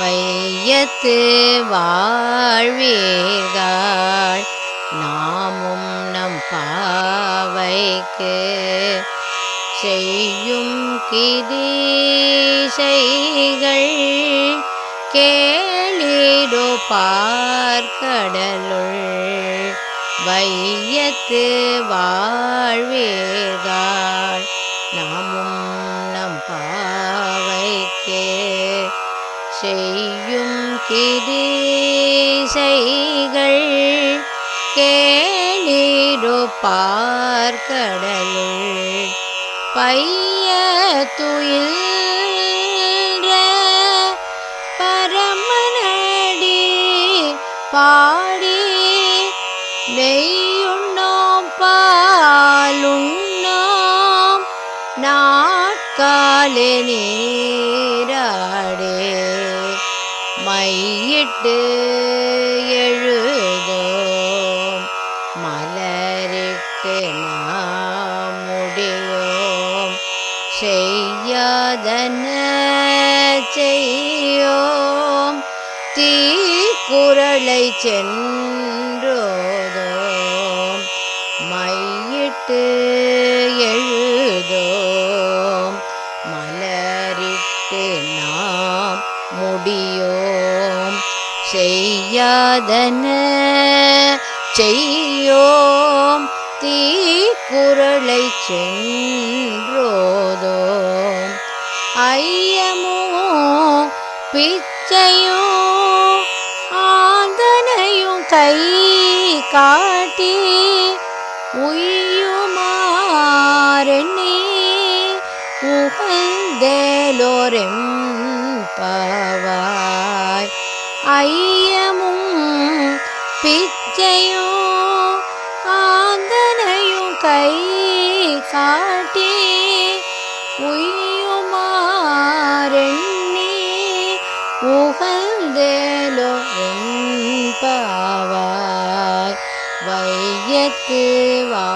வையத்து வாழ்வீர்கள். நாமும் நம் பாவைக்கு செய்யும் கிரீசைகள் கேளிடோ பார்க்கடலுள் வையத்து வாழ்வீர்கள். செய்யும் கிரீசைகள் கேளிடோ பார்க்கடலுள் பைய துயில் பரமனடி பாடி நெய்யுண்ணோம் பாலுண்ணோம் நாட்காலே நீராடே. மையிட்டு எழுதோம். மலருக்கு நாம் முடியோம் செய்யாதன செய்யோம். தீக்குறளை சென்றோதோம். மையிட்டு முடியோம் செய்யாதன. செய்யோம். தீக்குரலை சென்றோதோம் ஐயமோ. பிச்சையோ. ஆந்தனையும் கை காட்டி உய்யுமாறெண்ணி. உகந்தேலோரெம் பா ஐயமும் பிச்சையும் ஆந்தனையும் கை காட்டி உயுமாறெண்ணி உகழ்ந்தேலோ என் பாவாய் வையத்து வா